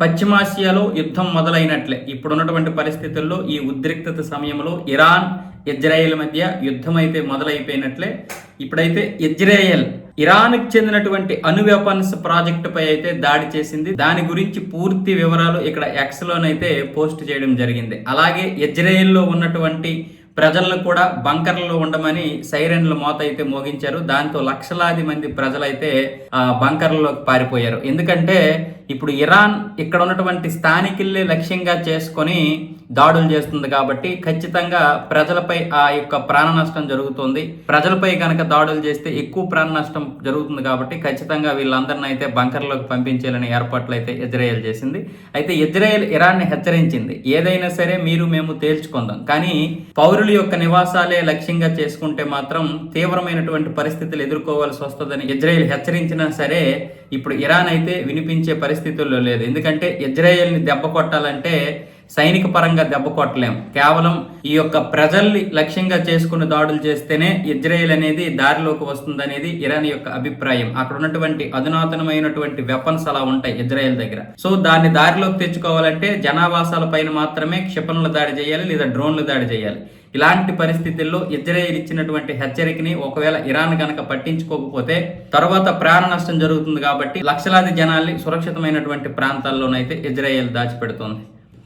పశ్చిమాసియాలో యుద్ధం మొదలైనట్లే. ఇప్పుడున్నటువంటి పరిస్థితుల్లో ఈ ఉద్రిక్తత సమయంలో ఇరాన్ ఇజ్రాయెల్ మధ్య యుద్ధం అయితే మొదలైపోయినట్లే. ఇప్పుడైతే ఇజ్రాయెల్ ఇరాన్కి చెందినటువంటి అణు వెపన్స్ ప్రాజెక్టుపై అయితే దాడి చేసింది. దాని గురించి పూర్తి వివరాలు ఇక్కడ ఎక్స్లోనైతే పోస్ట్ చేయడం జరిగింది. అలాగే ఇజ్రాయెల్లో ఉన్నటువంటి ప్రజలను కూడా బంకర్లలో ఉండమని సైరన్ల మోత అయితే మోగించారు. దాంతో లక్షలాది మంది ప్రజలైతే ఆ బంకర్లలోకి పారిపోయారు. ఎందుకంటే ఇప్పుడు ఇరాన్ ఇక్కడ ఉన్నటువంటి స్థానికుల్ని లక్ష్యంగా చేసుకొని దాడులు చేస్తుంది కాబట్టి ఖచ్చితంగా ప్రజలపై ఆ యొక్క ప్రాణ నష్టం జరుగుతుంది. ప్రజలపై కనుక దాడులు చేస్తే ఎక్కువ ప్రాణ నష్టం జరుగుతుంది కాబట్టి ఖచ్చితంగా వీళ్ళందరిని అయితే బంకర్లోకి పంపించాలని ఏర్పాట్లు అయితే ఇజ్రాయెల్ చేసింది. అయితే ఇజ్రాయెల్ ఇరాన్ని హెచ్చరించింది. ఏదైనా సరే మీరు మేము తేల్చుకుందాం. కానీ పౌరులు పౌరుల యొక్క నివాసాలే లక్ష్యంగా చేసుకుంటే మాత్రం తీవ్రమైనటువంటి పరిస్థితులు ఎదుర్కోవాల్సి వస్తుందని ఇజ్రాయెల్ హెచ్చరించినా సరే ఇప్పుడు ఇరాన్ అయితే వినిపించే పరిస్థితుల్లో లేదు. ఎందుకంటే ఇజ్రాయెల్ని దెబ్బ కొట్టాలంటే సైనిక పరంగా దెబ్బ కొట్టలేం. కేవలం ఈ యొక్క ప్రజల్ని లక్ష్యంగా చేసుకుని దాడులు చేస్తేనే ఇజ్రాయెల్ అనేది దారిలోకి వస్తుందనేది ఇరాన్ యొక్క అభిప్రాయం. అక్కడ ఉన్నటువంటి అధునాతనమైనటువంటి వెపన్స్ అలా ఉంటాయి ఇజ్రాయెల్ దగ్గర. సో దాన్ని దారిలోకి తెచ్చుకోవాలంటే జనావాసాల పైన మాత్రమే క్షిపణులు దాడి చేయాలి లేదా డ్రోన్లు దాడి చేయాలి. ఇలాంటి పరిస్థితుల్లో ఇజ్రాయెల్ ఇచ్చినటువంటి హెచ్చరికని ఒకవేళ ఇరాన్ కనుక పట్టించుకోకపోతే తర్వాత ప్రాణ నష్టం జరుగుతుంది కాబట్టి లక్షలాది జనాల్ని సురక్షితమైనటువంటి ప్రాంతాల్లోనైతే ఇజ్రాయెల్ దాచిపెడుతోంది.